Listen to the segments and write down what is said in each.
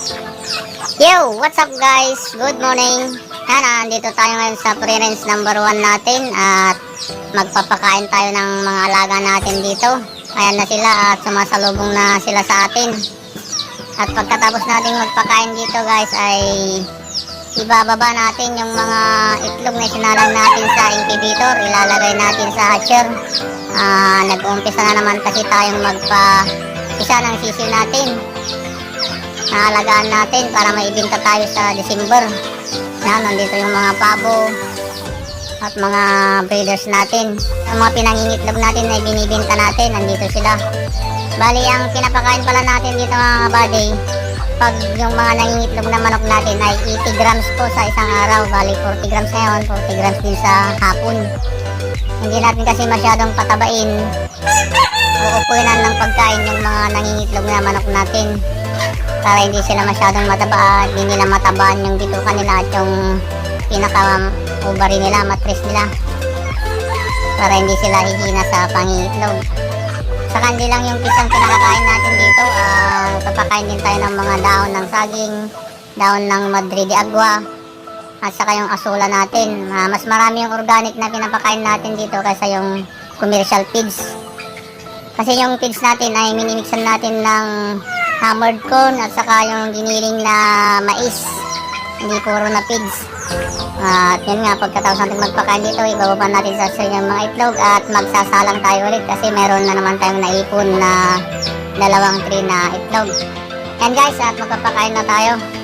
Yo, what's up guys? Good morning. Yan, andito tayo ngayon sa pre-rinse number 1 natin at magpapakain tayo ng mga alaga natin dito. Ayan na sila at sumasalubong na sila sa atin. At pagkatapos natin magpakain dito guys ay ibababa natin yung mga itlog na sinalang natin sa incubator. Ilalagay natin sa hatcher. Ah, nag-uumpisa na naman kasi tayong magpa isa ng sisiw natin naalagaan natin para maibinta tayo sa December. Na, nandito yung mga pabo at mga breeders natin. Yung mga pinangingitlog natin na binibinta natin, nandito sila. Bali, ang pinapakain pala natin dito mga buddy, pag yung mga nangingitlog na manok natin ay 80 grams po sa isang araw. Bali, 40 grams ngayon, 40 grams din sa hapon. Hindi natin kasi masyadong patabain. Uupunan ng pagkain yung mga nangingitlog na manok natin para hindi sila masyadong mataba hindi nila matabaan yung bituka nila at yung pinaka ovary nila, matris nila. Para hindi sila hihina sa pangitlog. Sa kandi lang yung pisang pinakakain natin dito uh, papakain din tayo ng mga daon ng saging daon ng Madrid de Agua at saka yung asula natin. Ah, mas marami yung organic na pinapakain natin dito kaysa yung commercial feeds. Kasi yung feeds natin ay minimixan natin ng hammered corn at saka yung giniling na mais. Hindi puro na pigs. at yun nga, pagkatapos natin magpakain dito, ibababa natin sa sir yung mga itlog at magsasalang tayo ulit kasi meron na naman tayong naipon na dalawang tray na itlog. Yan guys, at magpapakain na tayo.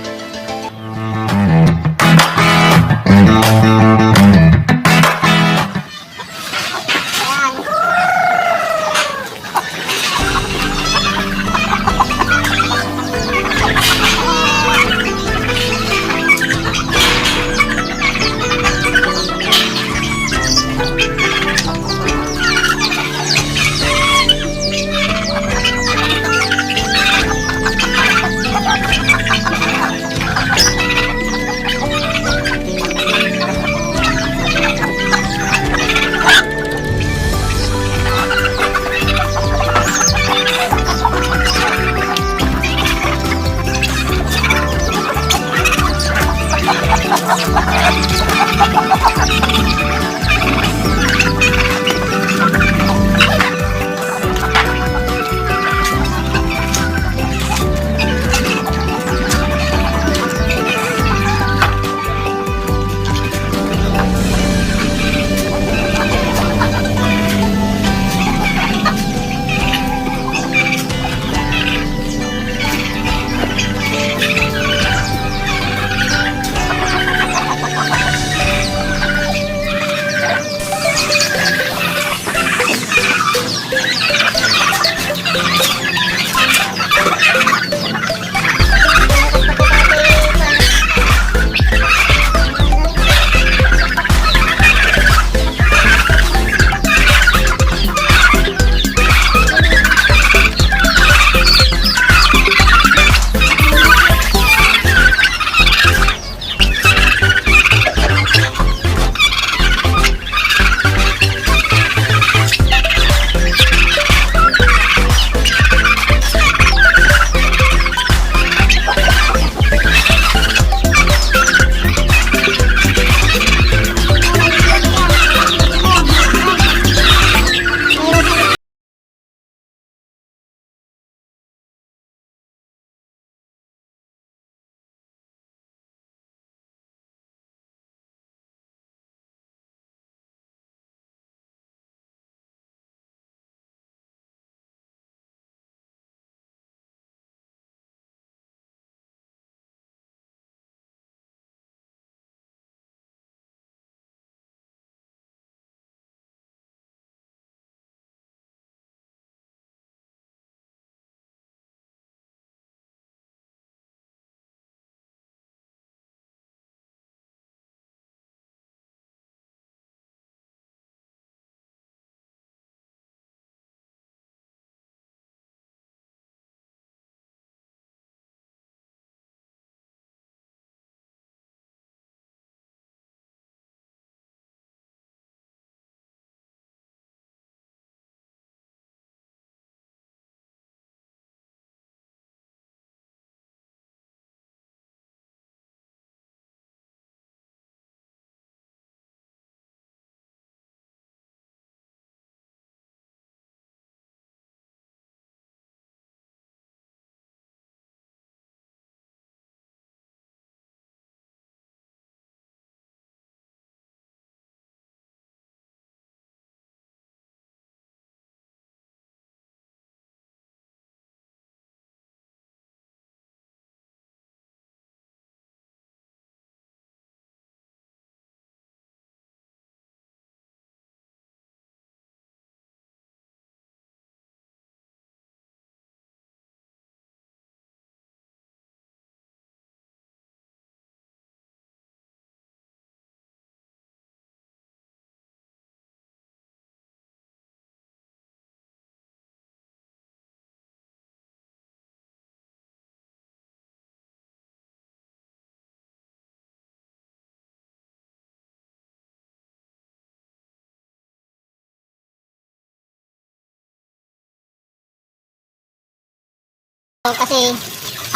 Kasi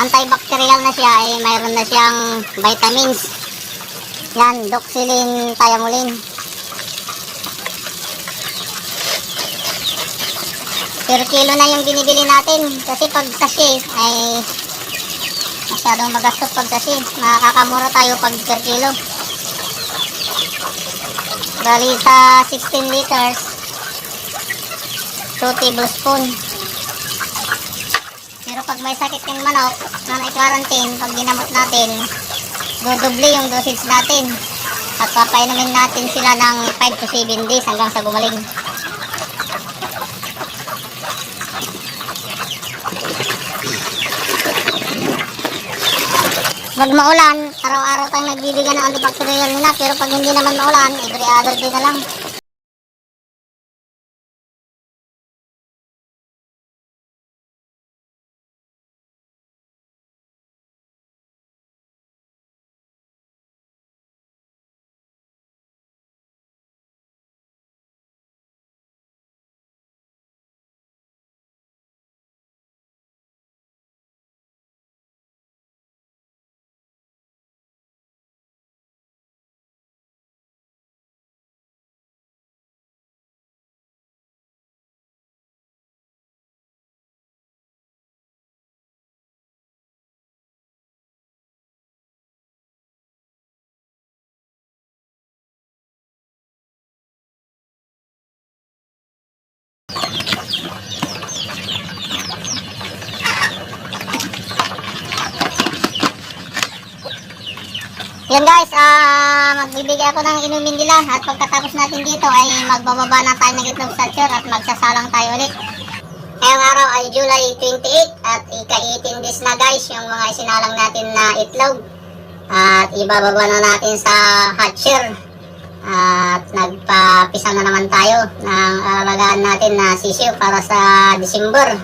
antibacterial na siya, eh, mayroon na siyang vitamins. Yan, doxylin, thiamulin. Per kilo na yung binibili natin. Kasi pag sachet ay masyadong magastos pag sachet. Makakamura tayo pag per kilo. Bali sa 16 liters, 2 tablespoon. Pag may sakit ng manok na na-quarantine, pag ginamot natin, dodoble yung dosage natin. At papainumin natin sila ng 5 to 7 days hanggang sa gumaling. Pag maulan, araw-araw tayong nagbibigyan ng antibacterial nila. Pero pag hindi naman maulan, every other day na lang. Yan guys, ah magbibigay ako ng inumin nila at pagkatapos natin dito ay magbababa na tayo ng itlog sa chair at magsasalang tayo ulit. Ngayong araw ay July 28 at ika-18 days na guys yung mga isinalang natin na itlog. At ibababa na natin sa hatcher. At nagpapisa na naman tayo ng alagaan natin na sisiw para sa December.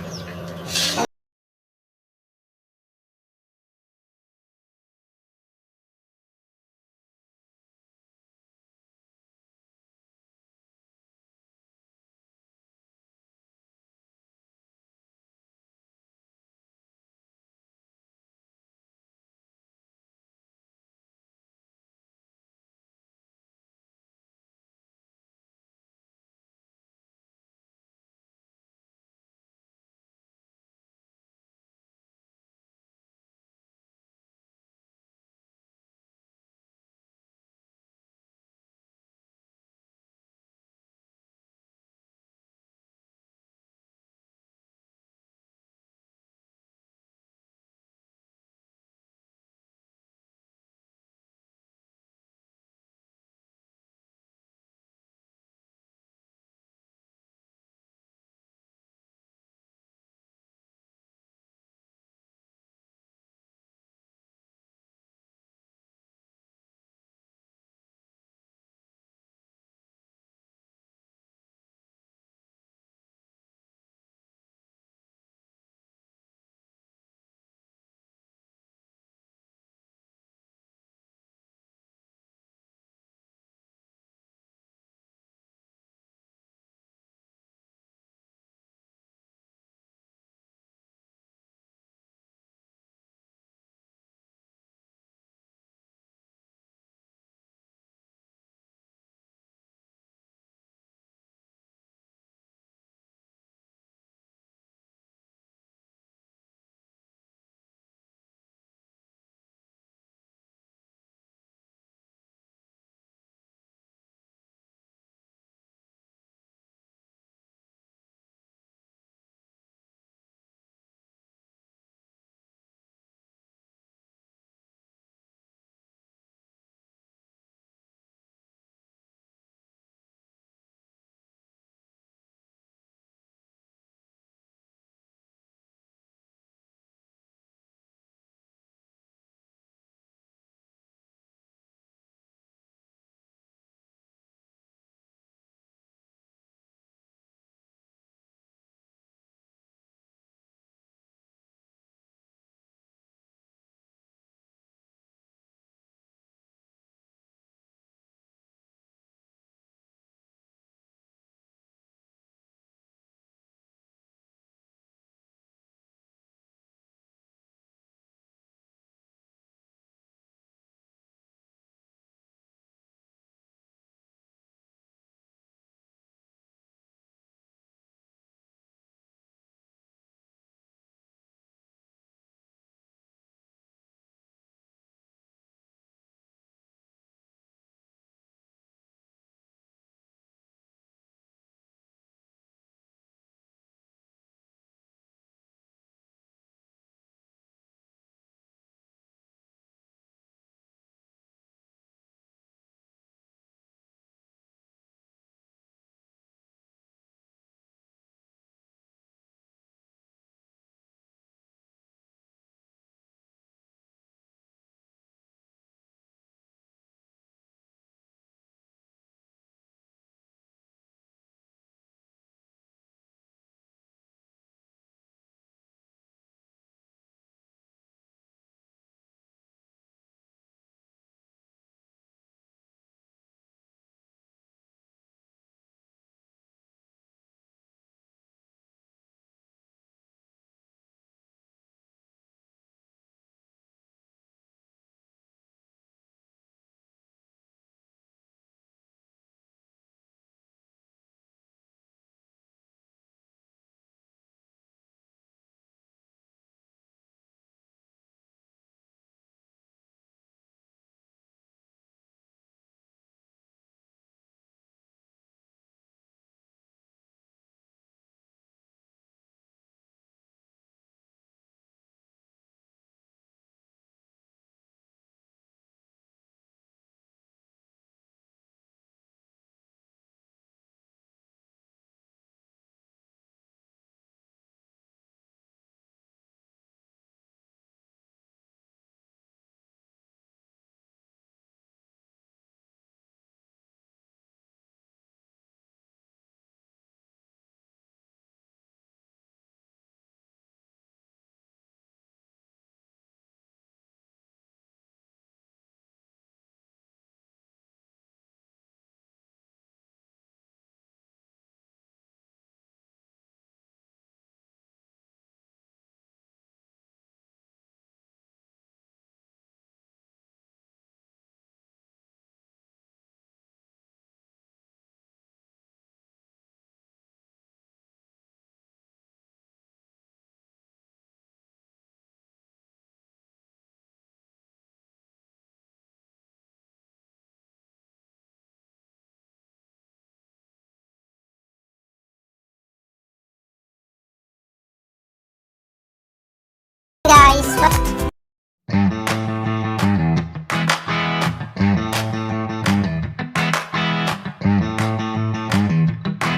Bye.